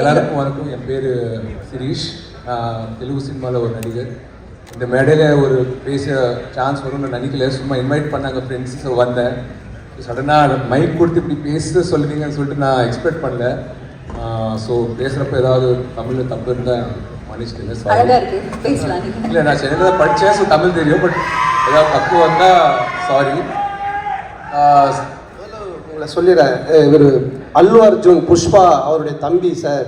எல்லாருக்கும் வணக்கம். என் பேர் சிரீஷ். நான் தெலுங்கு சினிமாவில் ஒரு நடிகர். இந்த மேடையில் ஒரு பேச சான்ஸ் வரும்னு நினைக்கல சும்மா இன்வைட் பண்ணாங்க ஃப்ரெண்ட்ஸ் ஸோ வந்தேன். சடனாக மைக் கொடுத்து இப்படி பேச சொல்லுவீங்கன்னு சொல்லிட்டு நான் எக்ஸ்பெக்ட் பண்ணல. ஸோ பேசுகிறப்ப ஏதாவது தமிழில் தப்பு இருந்தால் மன்னிச்சுக்கங்க அழகா சாரி இல்லை நான் சென்னையில் தான் படித்தேன் ஸோ தமிழ் தெரியும் பட் ஏதாவது தப்பு வந்தால் சாரி நான் சொல்லிடுறேன். இவர் அல்லு அர்ஜுன் புஷ்பா அவருடைய தம்பி சார்.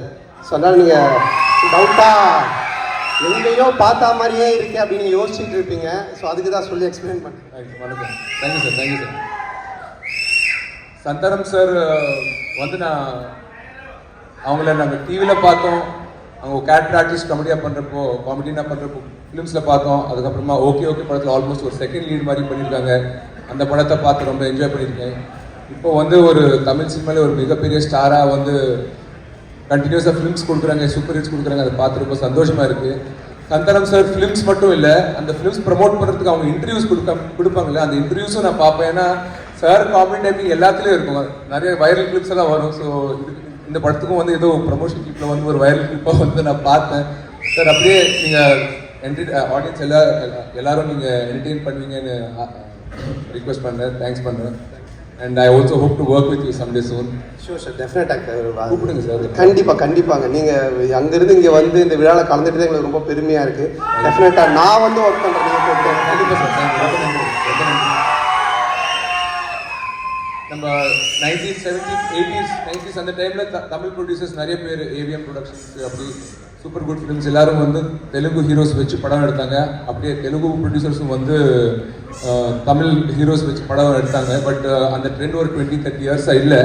சொன்னால் நீங்கள் டவுட்டா? எங்கேயோ பார்த்தா மாதிரியே இருக்கு அப்படின்னு யோசிச்சுட்டு இருப்பீங்க. ஸோ அதுக்கு தான் சொல்லி எக்ஸ்பிளைன் பண்ணுறேன் வணக்கம். Thank you sir thank you sir Santhanam sir வந்து நான் அவங்கள நாங்கள் டிவியில் பார்த்தோம். அவங்க கேரக்டர் ஆர்டிஸ்ட் காமெடியாக பண்ணுறப்போ காமெடினா பண்ணுறப்போ ஃபிலிம்ஸில் பார்த்தோம். அதுக்கப்புறமா ஓகே ஓகே படத்தில் ஆல்மோஸ்ட் ஒரு செகண்ட் லீட் மாதிரி பண்ணியிருக்காங்க. அந்த படத்தை பார்த்து ரொம்ப என்ஜாய் பண்ணியிருக்கேன். இப்போ வந்து ஒரு தமிழ் சினிமாவில் ஒரு மிகப்பெரிய ஸ்டாராக வந்து கண்டினியூஸாக ஃபிலிம்ஸ் கொடுக்குறாங்க சூப்பர் ஹிட்ஸ் கொடுக்குறாங்க அதை பார்த்து ரொம்ப சந்தோஷமாக இருக்குது சந்தானம் சார் ஃபிலிம்ஸ் மட்டும் இல்லை அந்த ஃபிலிம்ஸ் ப்ரமோட் பண்ணுறதுக்கு அவங்க இன்டர்வியூஸ் கொடுக்க கொடுப்பாங்கல்ல அந்த இன்டர்வியூஸும் நான் பார்ப்பேன். ஏன்னா சார் காமெடி டைமிங் எல்லாத்துலேயும் இருக்கும். நிறைய வைரல் கிளிப்ஸ் எல்லாம் வரும். ஸோ இந்த படத்துக்கும் வந்து ஏதோ ப்ரமோஷன் கிளிப்பில் வந்து ஒரு வைரல் கிளிப்பாக வந்து நான் பார்த்தேன். சார் அப்படியே நீங்கள் என்டர் ஆடியன்ஸ் எல்லா எல்லாரும் நீங்கள் என்டர்டெயின் பண்ணுவீங்கன்னு ரிக்வெஸ்ட் பண்ணுறேன் தேங்க்ஸ் பண்ணுறேன் and I also hope to work with you someday soon sure sir டெஃபினட்டாக கூப்பிடுங்க சார் கண்டிப்பாக கண்டிப்பாங்க. நீங்கள் அங்கேருந்து இங்கே வந்து இந்த விழாவில் கலந்துட்டு எங்களுக்கு ரொம்ப பெருமையாக இருக்குது டெஃபினட்டாக நான் வந்து ஒர்க் பண்ணுறேன் கண்டிப்பாக சார் நம்ம நைன்டீன் செவன்டீன் எயிட்டிஸ் நைன்டிஸ் அந்த டைமில் தமிழ் ப்ரொடியூசர்ஸ் நிறைய பேர் ஏவிஎம் ப்ரொடக்ஷன்ஸ் அப்படி சூப்பர் குட் ஃபிலிம்ஸ் எல்லாரும் வந்து தெலுங்கு ஹீரோஸ் வச்சு படம் எடுத்தாங்க. அப்படியே தெலுங்கு ப்ரொடியூசர்ஸும் வந்து தமிழ் ஹீரோஸ் வச்சு படம் எடுத்தாங்க. பட் அந்த ட்ரெண்ட் ஒரு டுவெண்ட்டி தேர்ட்டி இயர்ஸாக இல்லை.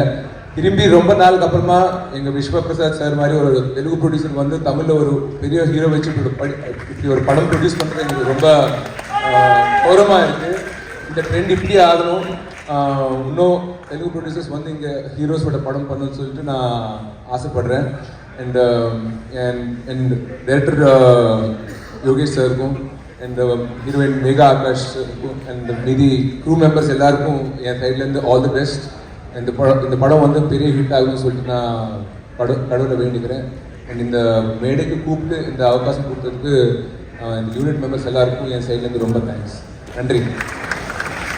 திரும்பி ரொம்ப நாளுக்கு அப்புறமா எங்கள் விஸ்வ பிரசாத் சார் மாதிரி ஒரு தெலுங்கு ப்ரொடியூசர் வந்து தமிழில் ஒரு பெரிய ஹீரோ வச்சு இப்படி ஒரு இப்படி ஒரு படம் ப்ரொடியூஸ் பண்ணுறது எங்களுக்கு ரொம்ப கௌரவமாக இருக்குது இந்த ட்ரெண்ட் இப்படி ஆகணும். இன்னும் தெலுங்கு ப்ரொடியூசர்ஸ் வந்து இங்கே ஹீரோஸோட படம் பண்ணணும்னு சொல்லிட்டு நான் ஆசைப்படுறேன். அண்ட் அண்ட் டேரக்டர் யோகேஷ் சாருக்கும் அண்ட் ஹீரோயின் மேகா ஆகாஷ் சாருக்கும் அண்ட் மீதி க்ரூ மெம்பர்ஸ் எல்லாருக்கும் என் சைட்லேருந்து ஆல் தி பெஸ்ட் இந்த படம் இந்த படம் வந்து பெரிய ஹிட் ஆகும்னு சொல்லிட்டு நான் பட கடவுளை வேண்டிக்கிறேன். அண்ட் இந்த மேடைக்கு கூப்பிட்டு இந்த அவகாசம் கொடுத்ததுக்கு இந்த யூனிட் மெம்பர்ஸ் எல்லாருக்கும் என் சைட்லேருந்து ரொம்ப தேங்க்ஸ் நன்றி.